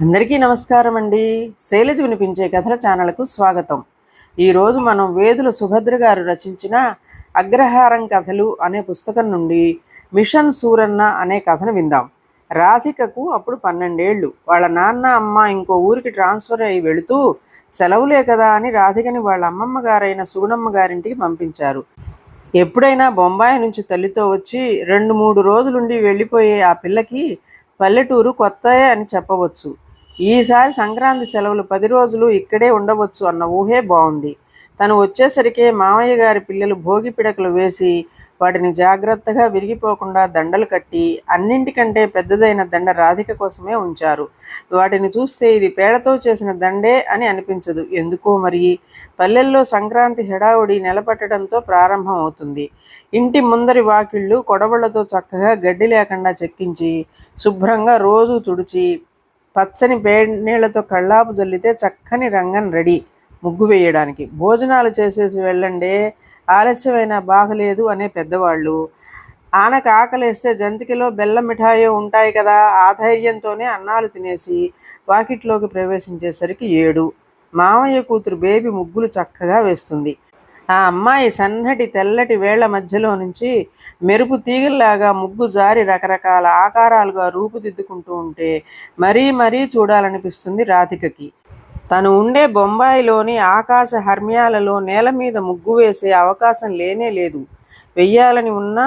అందరికీ నమస్కారం అండి. శైలజ వినిపించే కథల ఛానల్కు స్వాగతం. ఈరోజు మనం వేదుల సుభద్ర గారు రచించిన అగ్రహారం కథలు అనే పుస్తకం నుండి మిషన్ సూరన్న అనే కథను విందాం. రాధికకు అప్పుడు పన్నెండేళ్ళు. వాళ్ళ నాన్న అమ్మ ఇంకో ఊరికి ట్రాన్స్ఫర్ అయి వెళుతూ సెలవులే కదా అని రాధికని వాళ్ళ అమ్మమ్మ గారైన సుగుణమ్మ గారింటికి పంపించారు. ఎప్పుడైనా బొంబాయి నుంచి తల్లితో వచ్చి రెండు మూడు రోజులుండి వెళ్ళిపోయే ఆ పిల్లకి పల్లెటూరు కొత్తయే అని చెప్పవచ్చు. ఈసారి సంక్రాంతి సెలవులు పది రోజులు ఇక్కడే ఉండవచ్చు అన్న ఊహే బాగుంది తను వచ్చేసరికే మామయ్య గారి పిల్లలు భోగి పిడకలు వేసి వాటిని జాగ్రత్తగా విరిగిపోకుండా దండలు కట్టి అన్నింటికంటే పెద్దదైన దండ రాధిక కోసమే ఉంచారు. వాటిని చూస్తే ఇది పేడతో చేసిన దండే అని అనిపించదు. ఎందుకో మరి? పల్లెల్లో సంక్రాంతి హెడావుడి నిలబట్టడంతో ప్రారంభం అవుతుంది. ఇంటి ముందరి వాకిళ్ళు కొడవళ్ళతో చక్కగా గడ్డి లేకుండా చెక్కించి శుభ్రంగా రోజు తుడిచి పచ్చని నీళ్ళతో కళ్ళాపు జల్లితే చక్కని రంగం రెడీ. ముగ్గు వేయడానికి. భోజనాలు చేసేసి వెళ్ళండి. ఆలస్యమైనా బాగలేదు అనే పెద్దవాళ్ళు. ఆనకు ఆకలేస్తే జంతికలో బెల్లం మిఠాయో ఉంటాయి కదా ఆ ధైర్యంతోనే అన్నాలు తినేసి వాకిట్లోకి ప్రవేశించేసరికి ఏడు. మామయ్య కూతురు బేబీ ముగ్గులు చక్కగా వేస్తుంది. ఆ అమ్మాయి సన్నటి తెల్లటి వేళ్ళ మధ్యలో నుంచి మెరుపు తీగల్లాగా ముగ్గు జారి రకరకాల ఆకారాలుగా రూపుదిద్దుకుంటూ ఉంటే మరీ మరీ చూడాలనిపిస్తుంది రాధికకి. తను ఉండే బొంబాయిలోని ఆకాశ హర్మ్యాలలో నేల మీద ముగ్గు వేసే అవకాశం లేనే లేదు. వెయ్యాలని ఉన్నా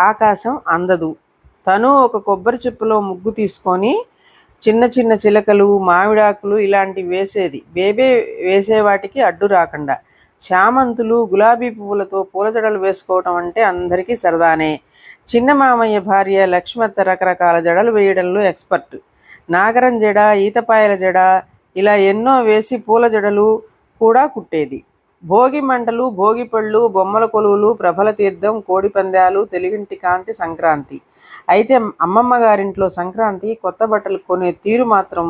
ఆకాశం అందదు. తను ఒక కొబ్బరి చెప్పులో ముగ్గు తీసుకొని చిన్న చిన్న చిలకలు మామిడాకులు ఇలాంటివి వేసేది. బేబే వేసే వాటికి అడ్డు రాకుండా. చామంతులు గులాబీ పువ్వులతో పూల జడలు వేసుకోవటం అంటే అందరికీ సరదానే. చిన్న మామయ్య భార్య లక్ష్మత్త రకరకాల జడలు వేయడంలో ఎక్స్పర్ట్. నాగరం జడ ఈతపాయల జడ ఇలా ఎన్నో వేసి పూల జడలు కూడా కుట్టేది. భోగి మంటలు భోగి పళ్ళు బొమ్మల కొలువులు ప్రభల తీర్థం కోడి పందాలు తెలుగింటి కాంతి సంక్రాంతి. అయితే అమ్మమ్మ గారింట్లో సంక్రాంతి కొత్త బట్టలు కొనే తీరు మాత్రం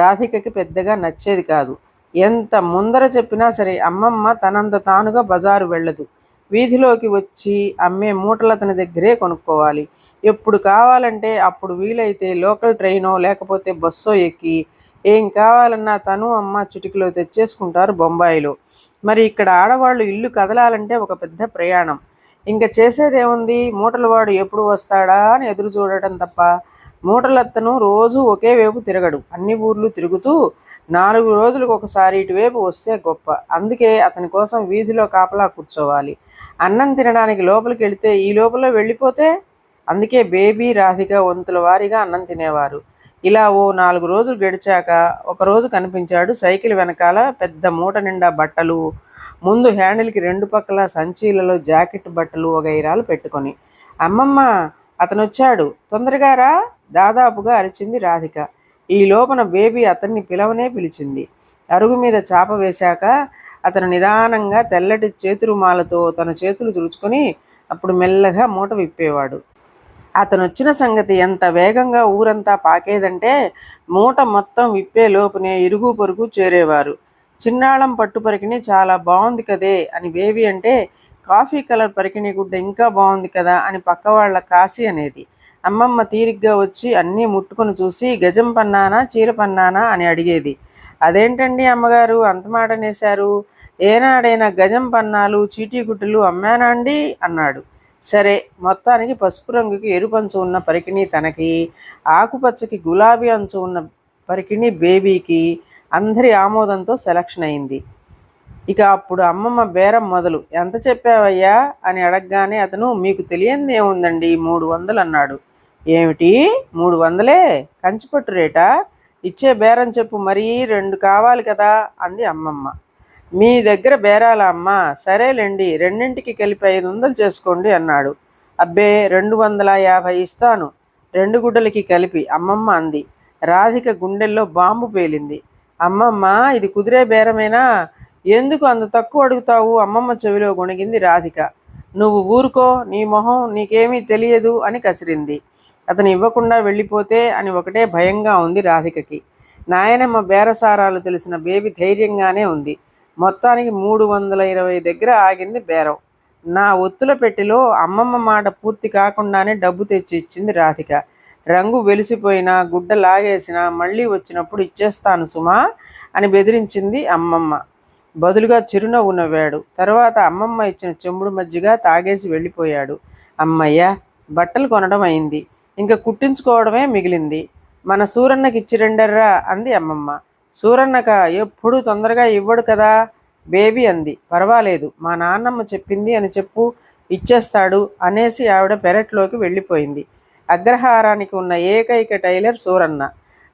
రాధికకి పెద్దగా నచ్చేది కాదు. ఎంత ముందర చెప్పినా సరే అమ్మమ్మ తనంత తానుగా బజారు వెళ్ళదు. వీధిలోకి వచ్చి అమ్మే మూటలు అతని దగ్గరే కొనుక్కోవాలి. ఎప్పుడు కావాలంటే అప్పుడు వీలైతే లోకల్ ట్రైనో లేకపోతే బస్సో ఎక్కి ఏం కావాలన్నా తను అమ్మ చిటికలో తెచ్చేసుకుంటారు బొంబాయిలో. మరి ఇక్కడ ఆడవాళ్ళు ఇల్లు కదలాలంటే ఒక పెద్ద ప్రయాణం. ఇంకా చేసేదేముంది? మూటలవాడు ఎప్పుడు వస్తాడా అని ఎదురు చూడటం తప్ప మూటలత్తను రోజు ఒకే వైపు తిరగడు. అన్ని ఊర్లు తిరుగుతూ నాలుగు రోజులకు ఒకసారి ఇటువైపు వస్తే గొప్ప. అందుకే అతని కోసం వీధిలో కాపలా కూర్చోవాలి. అన్నం తినడానికి లోపలికి వెళితే ఈ లోపల వెళ్ళిపోతే అందుకే బేబీ రాధిక వంతుల వారీగా అన్నం తినేవారు. ఇలా ఓ నాలుగు రోజులు గడిచాక ఒకరోజు కనిపించాడు సైకిల్ వెనకాల పెద్ద మూట నిండా బట్టలు. ముందు హ్యాండిల్కి రెండు పక్కల సంచీలలో జాకెట్ బట్టలు వగైరాలు పెట్టుకొని. అమ్మమ్మ అతను వచ్చాడు తొందరగా రా దాదాపుగా అరిచింది రాధిక. ఈ లోపన బేబీ అతన్ని పిలవనే పిలిచింది. అరుగు మీద చాప వేశాక అతను నిదానంగా తెల్లటి చేతురుమాలతో తన చేతులు తుడుచుకొని అప్పుడు మెల్లగా మూట విప్పేవాడు. అతను వచ్చిన సంగతి ఎంత వేగంగా ఊరంతా పాకేదంటే మూట మొత్తం విప్పే లోపునే ఇరుగు పొరుగు చేరేవారు. చిన్నాళం పట్టుపరికిని చాలా బాగుంది కదే అని బేబీ అంటే కాఫీ కలర్ పరికిణి గుడ్డ ఇంకా బాగుంది కదా అని పక్క వాళ్ళ కాశీ అనేది. అమ్మమ్మ తీరిగ్గా వచ్చి అన్నీ ముట్టుకొని చూసి గజం పన్నానా చీర పన్నానా అని అడిగేది. అదేంటండి అమ్మగారు? అంత మాటనేశారు. ఏనాడైనా గజం పన్నాలు చీటీ గుడ్డలు అమ్మానా అండి? అన్నాడు. సరే మొత్తానికి పసుపు రంగుకి ఎరుపంచు ఉన్న పరికిణి తనకి ఆకుపచ్చకి గులాబీ అంచు ఉన్న పరికిణి బేబీకి అందరి ఆమోదంతో సెలక్షన్ అయింది. ఇక అప్పుడు అమ్మమ్మ బేరం మొదలు. ఎంత చెప్పావయ్యా? అని అడగగానే అతను మీకు తెలియంది ఏముందండి? మూడు వందలు అన్నాడు. ఏమిటి? మూడు వందలే? కంచిపట్టు రేటా? ఇచ్చే బేరం చెప్పు మరీ రెండు కావాలి కదా అంది అమ్మమ్మ. మీ దగ్గర బేరాల అమ్మ? సరేలేండి రెండింటికి కలిపి ఐదు వందలు చేసుకోండి అన్నాడు. అబ్బే రెండు వందల యాభై ఇస్తాను. రెండు గుడ్డలకి కలిపి అమ్మమ్మ అంది. రాధిక గుండెల్లో బాంబు పేలింది. అమ్మమ్మ ఇది కుదిరే బేరమేనా? ఎందుకు అంత తక్కువ అడుగుతావు? అమ్మమ్మ చెవిలో గొణిగింది రాధిక. నువ్వు ఊరుకో నీ మొహం నీకేమీ తెలియదు అని కసిరింది. అతను ఇవ్వకుండా వెళ్ళిపోతే అని ఒకటే భయంగా ఉంది రాధికకి. నాయనమ్మ బేరసారాలు తెలిసిన బేబీ ధైర్యంగానే ఉంది. మొత్తానికి మూడు వందల ఇరవై దగ్గర ఆగింది బేరం. నా ఒత్తుల పెట్టిలో అమ్మమ్మ మాట పూర్తి కాకుండానే డబ్బు తెచ్చి ఇచ్చింది రాధిక. రంగు వెలిసిపోయినా గుడ్డ లాగేసినా మళ్ళీ వచ్చినప్పుడు ఇచ్చేస్తాను సుమా అని బెదిరించింది అమ్మమ్మ. బదులుగా చిరునవ్వు నవ్వాడు. తర్వాత అమ్మమ్మ ఇచ్చిన చెంబుడు మజ్జిగ తాగేసి వెళ్ళిపోయాడు. అమ్మయ్య బట్టలు కొనడం అయింది. ఇంకా కుట్టించుకోవడమే మిగిలింది. మన సూరన్నకి ఇచ్చి రెండర్రా అంది అమ్మమ్మ. సూరన్నక ఎప్పుడు తొందరగా ఇవ్వడు కదా? బేబీ అంది. పర్వాలేదు మా నాన్నమ్మ చెప్పింది అని చెప్పు ఇచ్చేస్తాడు అనేసి ఆవిడ పెరట్లోకి వెళ్ళిపోయింది. అగ్రహారానికి ఉన్న ఏకైక టైలర్ సూరన్న.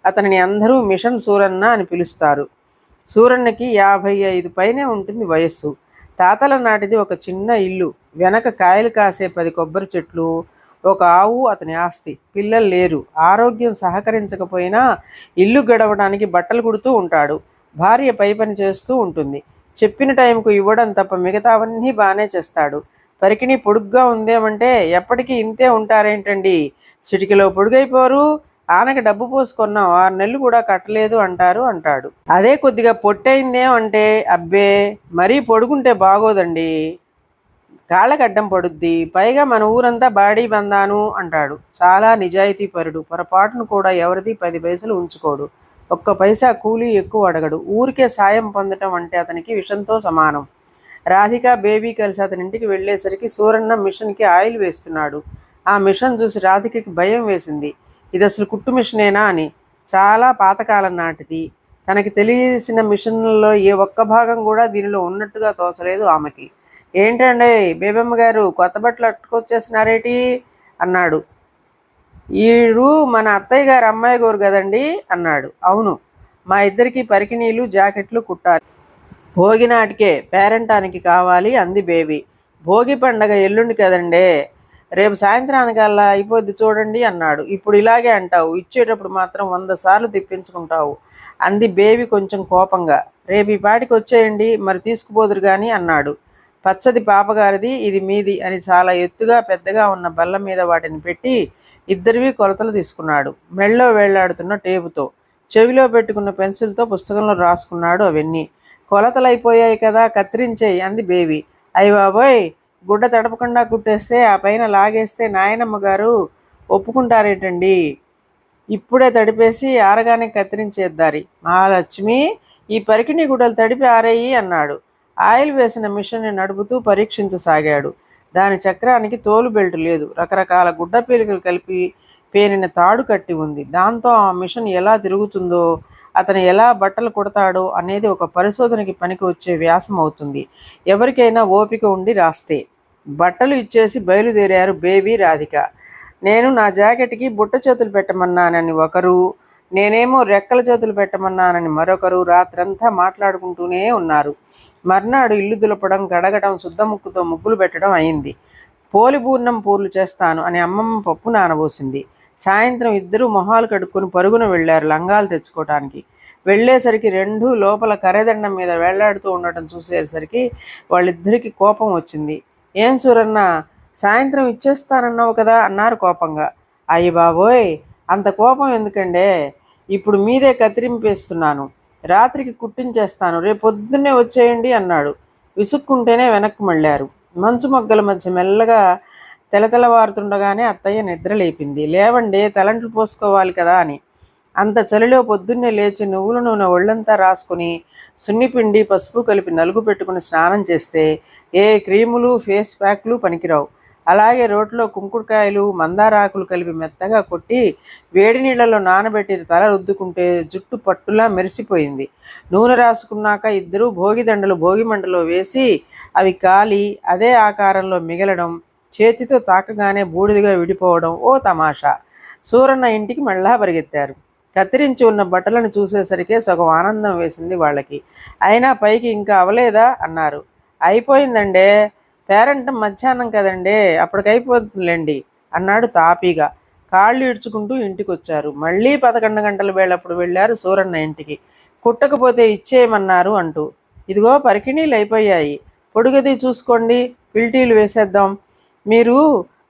అతనిని అందరూ మిషన్ సూరన్న అని పిలుస్తారు. సూరన్నకి యాభై ఐదు పైనే ఉంటుంది వయస్సు. తాతల నాటిది ఒక చిన్న ఇల్లు. వెనక కాయలు కాసే పది కొబ్బరి చెట్లు ఒక ఆవు అతని ఆస్తి. పిల్లలు లేరు. ఆరోగ్యం సహకరించకపోయినా ఇల్లు గడవడానికి బట్టలు కుడుతూ ఉంటాడు. భార్య పై పని చేస్తూ ఉంటుంది. చెప్పిన టైంకు ఇవ్వడం తప్ప మిగతావన్నీ బాగానే చేస్తాడు. పరికిణి పొడుగ్గా ఉందేమంటే ఎప్పటికీ ఇంతే ఉంటారేంటండి? చిటికలో పొడుగైపోరు ఆమెకి డబ్బు పోసుకున్నాం ఆరు నెలలు కూడా కట్టలేదు అంటారు అంటాడు. అదే కొద్దిగా పొట్టయిందేం అంటే అబ్బే మరీ పొడుగుంటే బాగోదండి. కాళ్ళగడ్డం పడుద్ది పైగా మన ఊరంతా బాడీ బందాను అంటాడు. చాలా నిజాయితీ పరుడు పొరపాటును కూడా ఎవరిది పది పైసలు ఉంచుకోడు. ఒక్క పైసా కూలీ ఎక్కువ అడగడు. ఊరికే సాయం పొందటం అంటే అతనికి విషంతో సమానం. రాధిక బేబీ కలిసి అతని ఇంటికి వెళ్ళేసరికి సూరన్న మిషన్కి ఆయిల్ వేస్తున్నాడు. ఆ మిషన్ చూసి రాధికకి భయం వేసింది. ఇది అసలు కుట్టు మిషనేనా అని చాలా పాతకాలం నాటిది. తనకి తెలిసిన మిషన్లలో ఏ ఒక్క భాగం కూడా దీనిలో ఉన్నట్టుగా తోచలేదు ఆమెకి. ఏంటండి బేబమ్మ గారు కొత్త బట్టలు అట్టుకొచ్చేసినారేటి అన్నాడు. ఈడు మన అత్తయ్య గారు అమ్మాయి గారు కదండి? అన్నాడు. అవును మా ఇద్దరికి పరికిణీలు జాకెట్లు కుట్టాలి. భోగి నాటికే పేరంటానికి కావాలి అంది బేబీ. భోగి పండగ ఎల్లుండి కదండే? రేపు సాయంత్రానికల్లా అయిపోద్ది చూడండి అన్నాడు. ఇప్పుడు ఇలాగే అంటావు. ఇచ్చేటప్పుడు మాత్రం వంద సార్లు తిప్పించుకుంటావు. అంది బేబీ కొంచెం కోపంగా. రేపు ఈ పాటికి వచ్చేయండి మరి తీసుకుపోదురు కానీ అన్నాడు. పచ్చది పాపగారిది ఇది మీది అని చాలా ఎత్తుగా పెద్దగా ఉన్న బల్ల మీద వాటిని పెట్టి ఇద్దరివి కొలతలు తీసుకున్నాడు. మెళ్ళో వేళ్ళాడుతున్న టేపుతో. చెవిలో పెట్టుకున్న పెన్సిల్తో పుస్తకంలో రాసుకున్నాడు అవన్నీ. కొలతలు అయిపోయాయి కదా కత్తిరించేయి అంది బేబీ. అయ్య బాబోయ్! గుడ్డ తడపకుండా కుట్టేస్తే ఆ పైన లాగేస్తే నాయనమ్మ గారు ఒప్పుకుంటారేటండి. ఇప్పుడే తడిపేసి ఆరగానే కత్తిరించేద్దారి. మహాలక్ష్మి ఈ పరికిణి గుడ్డలు తడిపి ఆరేయి అన్నాడు. ఆయిల్ వేసిన మిషన్ని నడుపుతూ పరీక్షించసాగాడు. దాని చక్రానికి తోలు బెల్ట్ లేదు. రకరకాల గుడ్డ పీలికలు కలిపి పేరిన తాడు కట్టి ఉంది. దాంతో ఆ మిషన్ ఎలా తిరుగుతుందో అతను ఎలా బట్టలు కుడతాడో అనేది ఒక పరిశోధనకి పనికి వచ్చే వ్యాసం అవుతుంది. ఎవరికైనా ఓపిక ఉండి రాస్తే. బట్టలు ఇచ్చేసి బయలుదేరారు బేబీ రాధిక. నేను నా జాకెట్కి బుట్ట చేతులు పెట్టమన్నానని ఒకరు నేనేమో రెక్కల చేతులు పెట్టమన్నానని మరొకరు రాత్రంతా మాట్లాడుకుంటూనే ఉన్నారు. మర్నాడు ఇల్లు దులపడం గడగడం శుద్ధముక్కుతో ముగ్గులు పెట్టడం అయింది. పోలిబూర్ణం పూర్లు చేస్తాను అని అమ్మమ్మ పప్పు నానబోసింది. సాయంత్రం ఇద్దరు మొహాలు కడుక్కొని పరుగున వెళ్ళారు లంగాలు తెచ్చుకోవటానికి వెళ్ళేసరికి రెండు లోపల కరెదండం మీద వేళ్ళాడుతూ ఉండటం చూసేసరికి వాళ్ళిద్దరికి కోపం వచ్చింది. ఏం సూరన్న సాయంత్రం ఇచ్చేస్తానన్నావు కదా అన్నారు కోపంగా. అయ్యి బాబోయ్ అంత కోపం ఎందుకండే? ఇప్పుడు మీదే కత్తిరింపేస్తున్నాను. రాత్రికి కుట్టించేస్తాను. రేపు పొద్దున్నే వచ్చేయండి అన్నాడు. విసుక్కుంటేనే వెనక్కి మళ్ళారు. మంచు మొగ్గల మధ్య మెల్లగా తెలతెలవారుతుండగానే అత్తయ్య నిద్ర లేపింది. లేవండి తలంట్లు పోసుకోవాలి కదా అని. అంత చలిలో పొద్దున్నే లేచి నువ్వుల నూనె ఒళ్ళంతా రాసుకుని సున్నిపిండి పసుపు కలిపి నలుగు పెట్టుకుని స్నానం చేస్తే ఏ క్రీములు ఫేస్ ప్యాక్లు పనికిరావు. అలాగే రోట్లో కుంకుడుకాయలు మందారాకులు కలిపి మెత్తగా కొట్టి వేడి నీళ్ళలో నానబెట్టి తల రుద్దుకుంటే జుట్టు పట్టులా మెరిసిపోయింది. నూనె రాసుకున్నాక ఇద్దరూ భోగి దండలు భోగి వేసి అవి కాలి అదే ఆకారంలో మిగలడం చేతితో తాకగానే బూడిదగా విడిపోవడం ఓ తమాషా. సూరన్న ఇంటికి మళ్ళా పరిగెత్తారు. కత్తిరించి ఉన్న బట్టలను చూసేసరికే సగం ఆనందం వేసింది వాళ్ళకి. అయినా పైకి ఇంకా అవలేదా? అన్నారు. అయిపోయిందండే. పేరంటం మధ్యాహ్నం కదండే. అప్పటికైపోతుందిలేండి అన్నాడు తాపీగా. కాళ్ళు ఇడ్చుకుంటూ ఇంటికి వచ్చారు మళ్ళీ పదకొండు గంటల వేళప్పుడు వెళ్ళారు సూరన్న ఇంటికి. కుట్టకపోతే ఇచ్చేయమన్నారు అంటూ. ఇదిగో పరికిణీలు అయిపోయాయి పొడుగది చూసుకోండి పిల్టీలు వేసేద్దాం. మీరు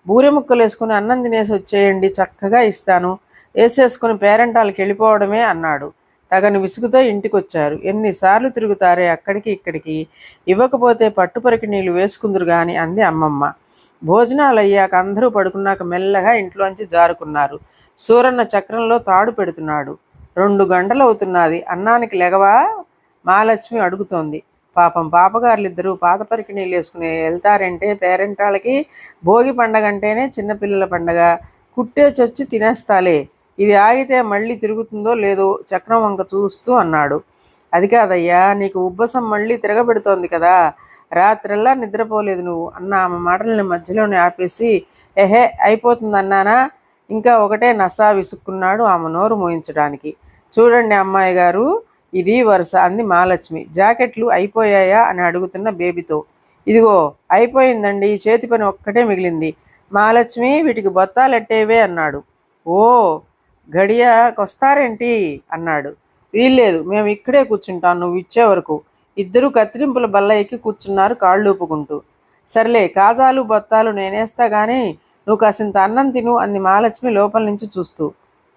బూరె ముక్కలు వేసుకుని అన్నం తినేసి వచ్చేయండి చక్కగా ఇస్తాను. వేసేసుకుని పేరెంటాలకి వెళ్ళిపోవడమే అన్నాడు. తగని విసుగుతో ఇంటికొచ్చారు. ఎన్నిసార్లు తిరుగుతారే అక్కడికి ఇక్కడికి? ఇవ్వకపోతే పట్టుపరికి నీళ్ళు వేసుకుందరు గాని అంది అమ్మమ్మ. భోజనాలు అయ్యాక అందరూ పడుకున్నాక మెల్లగా ఇంట్లోంచి జారుకున్నారు. సూరన్న చక్రంలో తాడు పెడుతున్నాడు. రెండు గంటలు అవుతున్నది అన్నానికి లెగవా? మహాలక్ష్మి అడుగుతోంది. పాపం పాపగారులిద్దరూ పాత పరికి నీళ్ళు వేసుకుని వెళ్తారంటే పేరెంట్ వాళ్ళకి భోగి పండగ అంటేనే చిన్నపిల్లల పండగ. కుట్టే చొచ్చి తినేస్తాలే. ఇది ఆగితే మళ్ళీ తిరుగుతుందో లేదో చక్రం వంక చూస్తూ అన్నాడు. అది కాదయ్యా నీకు ఉబ్బసం మళ్ళీ తిరగబెడుతోంది కదా. రాత్రల్లా నిద్రపోలేదు నువ్వు. అన్న ఆమె మాటలని మధ్యలోనే ఆపేసి ఎహే అయిపోతుంది అన్నానా ఇంకా ఒకటే నసా విసుక్కున్నాడు ఆమె నోరు మోయించడానికి. చూడండి అమ్మాయి గారు ఇది వరుస అంది మహాలక్ష్మి. జాకెట్లు అయిపోయాయా అని అడుగుతున్న బేబీతో. ఇదిగో అయిపోయిందండి చేతి పని ఒక్కటే మిగిలింది. మహాలక్ష్మి వీటికి బొత్తాలెట్టేవే అన్నాడు. ఓ గడియకొస్తారేంటి? అన్నాడు. వీల్లేదు మేము ఇక్కడే కూర్చుంటాం నువ్వు ఇచ్చే వరకు. ఇద్దరు కత్తిరింపుల బల్ల ఎక్కి కూర్చున్నారు కాళ్ళూపుకుంటూ సర్లే కాజాలు బొత్తాలు నేనేస్తా కానీ నువ్వు కాసింత అన్నం తిను అంది మహాలక్ష్మి లోపల నుంచి చూస్తూ.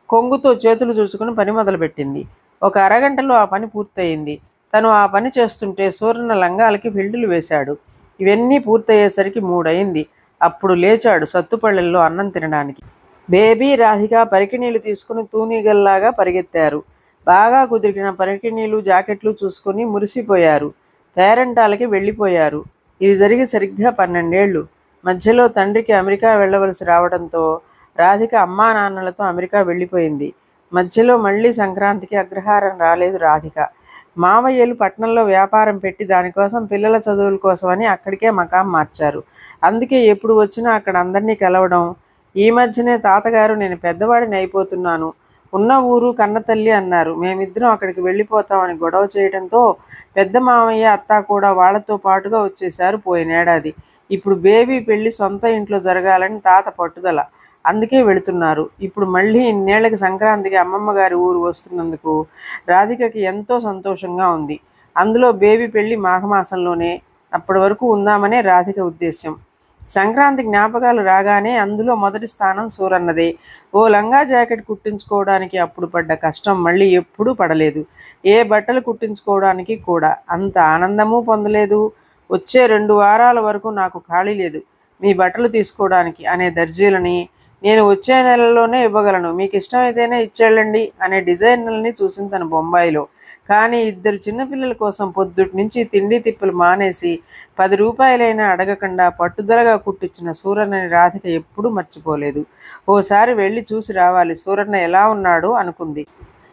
కొంగుతో చేతులు చూసుకుని పని మొదలుపెట్టింది. ఒక అరగంటలో ఆ పని పూర్తయింది. తను ఆ పని చేస్తుంటే సూర్యన లంగాలకి ఫిల్డులు వేశాడు. ఇవన్నీ పూర్తయ్యేసరికి మూడయింది. అప్పుడు లేచాడు సత్తుపళ్ళెల్లో అన్నం తినడానికి. బేబీ రాధిక పరికిణీలు తీసుకుని తూనీగల్లాగా పరిగెత్తారు. బాగా కుదిరిన పరికిణీలు జాకెట్లు చూసుకుని మురిసిపోయారు. పేరెంటాలకి వెళ్ళిపోయారు. ఇది జరిగి సరిగ్గా పన్నెండేళ్ళు. మధ్యలో తండ్రికి అమెరికా వెళ్ళవలసి రావడంతో రాధిక అమ్మా నాన్నలతో అమెరికా వెళ్ళిపోయింది. మధ్యలో మళ్ళీ సంక్రాంతికి అగ్రహారం రాలేదు రాధిక. మామయ్యలు పట్నంలో వ్యాపారం పెట్టి దానికోసం పిల్లల చదువుల కోసమని అక్కడికే మకాం మార్చారు. అందుకే ఎప్పుడు వచ్చినా అక్కడ అందరినీ కలవడం. ఈ మధ్యనే తాతగారు నేను పెద్దవాడిని అయిపోతున్నాను. ఉన్న ఊరు కన్నతల్లి అన్నారు. మేమిద్దరం అక్కడికి వెళ్ళిపోతామని గొడవ చేయడంతో పెద్ద మామయ్య అత్త కూడా వాళ్ళతో పాటుగా వచ్చేశారు పోయినేడాది. ఇప్పుడు బేబీ పెళ్ళి సొంత ఇంట్లో జరగాలని తాత పట్టుదల. అందుకే వెళుతున్నారు. ఇప్పుడు మళ్ళీ ఇన్నేళ్ళకి సంక్రాంతికి అమ్మమ్మ గారి ఊరు వస్తున్నందుకు రాధికకి ఎంతో సంతోషంగా ఉంది. అందులో బేబీ పెళ్ళి మాఘమాసంలోనే అప్పటి వరకు ఉందామనే రాధిక ఉద్దేశ్యం. సంక్రాంతి జ్ఞాపకాలు రాగానే అందులో మొదటి స్థానం సూరన్నదే. ఓ లంగా జాకెట్ కుట్టించుకోవడానికి అప్పుడు పడ్డ కష్టం మళ్ళీ ఎప్పుడూ పడలేదు. ఏ బట్టలు కుట్టించుకోవడానికి కూడా అంత ఆనందమూ పొందలేదు. వచ్చే రెండు వారాల వరకు నాకు ఖాళీ లేదు. మీ బట్టలు తీసుకోవడానికి అనే దర్జీలని నేను వచ్చే నెలలోనే ఇవ్వగలను. మీకు ఇష్టమైతేనే ఇచ్చేళ్ళండి అనే డిజైనర్ని చూసింది తన బొంబాయిలో. కానీ ఇద్దరు చిన్నపిల్లల కోసం పొద్దుటి నుంచి తిండి తిప్పులు మానేసి పది రూపాయలైనా అడగకుండా పట్టుదలగా కుట్టించిన సూరన్నని రాధిక ఎప్పుడూ మర్చిపోలేదు. ఓసారి వెళ్ళి చూసి రావాలి సూరన్న ఎలా ఉన్నాడు అనుకుంది.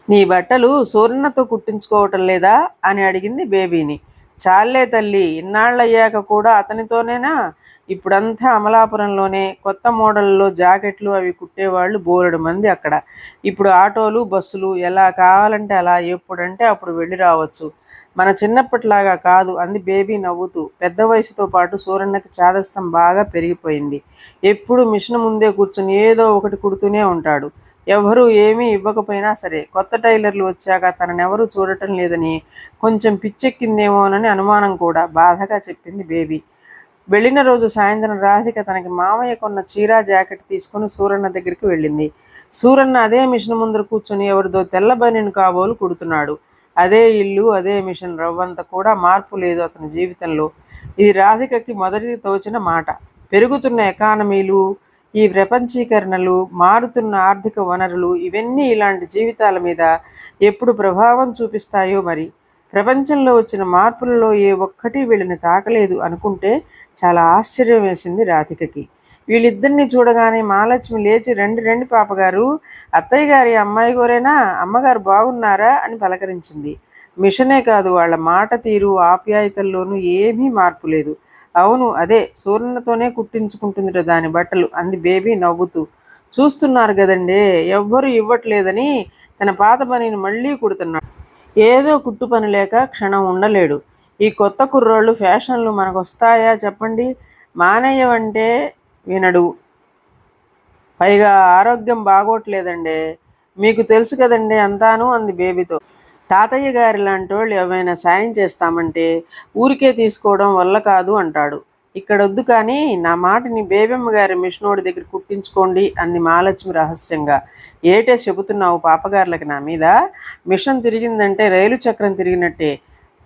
నీ బట్టలు సూరన్నతో కుట్టించుకోవటం లేదా? అని అడిగింది బేబీని. చాలే తల్లి ఇన్నాళ్ళయ్యాక కూడా అతనితోనేనా? ఇప్పుడంతా అమలాపురంలోనే కొత్త మోడల్లో జాకెట్లు అవి కుట్టేవాళ్ళు బోలెడు మంది అక్కడ. ఇప్పుడు ఆటోలు బస్సులు ఎలా కావాలంటే అలా ఎప్పుడంటే అప్పుడు వెళ్ళి రావచ్చు. మన చిన్నప్పటిలాగా కాదు అంది బేబీ నవ్వుతూ. పెద్ద వయసుతో పాటు సూరన్నకి చాదస్తం బాగా పెరిగిపోయింది. ఎప్పుడు మిషన్ ముందే కూర్చొని ఏదో ఒకటి కుడుతూనే ఉంటాడు. ఎవరు ఏమీ ఇవ్వకపోయినా సరే కొత్త టైలర్లు వచ్చాక తననెవరూ చూడటం లేదని కొంచెం పిచ్చెక్కిందేమోనని అనుమానం కూడా బాధగా చెప్పింది బేబీ. వెళ్ళిన రోజు సాయంత్రం రాధిక తనకి మామయ్య కొన్న చీరా జాకెట్ తీసుకుని సూరన్న దగ్గరికి వెళ్ళింది. సూరన్న అదే మిషన్ ముందర కూర్చొని ఎవరిదో తెల్లబనిని కాబోలు కుడుతున్నాడు. అదే ఇల్లు అదే మిషన్ రవ్వంత కూడా మార్పు లేదు అతని జీవితంలో. ఇది రాధికకి మొదటి తోచిన మాట. పెరుగుతున్న ఎకానమీలు ఈ ప్రపంచీకరణలు మారుతున్న ఆర్థిక వనరులు ఇవన్నీ ఇలాంటి జీవితాల మీద ఎప్పుడు ప్రభావం చూపిస్తాయో మరి? ప్రపంచంలో వచ్చిన మార్పులలో ఏ ఒక్కటి వీళ్ళని తాకలేదు అనుకుంటే చాలా ఆశ్చర్యం వేసింది రాధికకి. వీళ్ళిద్దరిని చూడగానే మహాలక్ష్మి లేచి రండి రండి పాపగారు అత్తయ్య గారి అమ్మాయి గోరేనా? అమ్మగారు బాగున్నారా? అని పలకరించింది. మిషనే కాదు వాళ్ళ మాట తీరు ఆప్యాయతల్లోనూ ఏమీ మార్పు లేదు. అవును అదే సూర్యునితోనే కుట్టించుకుంటుంది దాని బట్టలు అంది బేబీ నవ్వుతూ. చూస్తున్నారు కదండీ ఎవ్వరు ఇవ్వట్లేదని తన పాత పనిని మళ్ళీ కుడుతున్నాడు. ఏదో కుట్టు పని లేక క్షణం ఉండలేడు. ఈ కొత్త కుర్రోళ్ళు ఫ్యాషన్లు మనకు వస్తాయా చెప్పండి? మానేయవంటే వినడు. పైగా ఆరోగ్యం బాగోట్లేదండి. మీకు తెలుసు కదండి అంతాను అంది బేబీతో. తాతయ్య గారి లాంటి వాళ్ళు ఏమైనా సాయం చేస్తామంటే ఊరికే తీసుకోవడం వల్ల కాదు అంటాడు. ఇక్కడ వద్దు కానీ నా మాటని బేబమ్మ గారి మిషనోడి దగ్గర కుట్టించుకోండి అంది మహాలక్ష్మి రహస్యంగా. ఏటే చెబుతున్నావు పాపగారులకి నా మీద? మిషన్ తిరిగిందంటే రైలు చక్రం తిరిగినట్టే.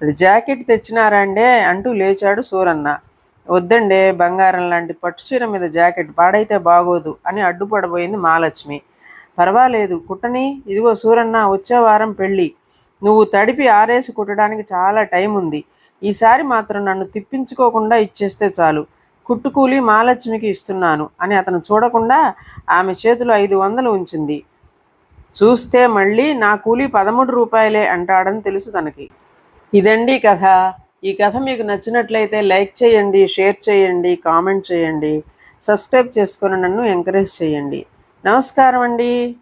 అది జాకెట్ తెచ్చినారా అండే అంటూ లేచాడు సూరన్న. వద్దండే బంగారం లాంటి పట్టు చీర మీద జాకెట్ పాడైతే బాగోదు అని అడ్డుపడబోయింది మహాలక్ష్మి పర్వాలేదు కుట్టని. ఇదిగో సూరన్న వచ్చే వారం పెళ్ళి. నువ్వు తడిపి ఆరేసి కుట్టడానికి చాలా టైం ఉంది ఈసారి మాత్రం నన్ను తిప్పించుకోకుండా ఇచ్చేస్తే చాలు. కుట్టుకూలి మహాలక్ష్మికి ఇస్తున్నాను అని అతను చూడకుండా ఆమె చేతిలో ఐదు వందలు ఉంచింది. చూస్తే మళ్ళీ నా కూలీ పదమూడు రూపాయలే అంటాడని తెలుసు తనకి. ఇదండి కథ. ఈ కథ మీకు నచ్చినట్లయితే లైక్ చేయండి షేర్ చేయండి కామెంట్ చేయండి. సబ్స్క్రైబ్ చేసుకొని నన్ను ఎంకరేజ్ చేయండి. నమస్కారం అండి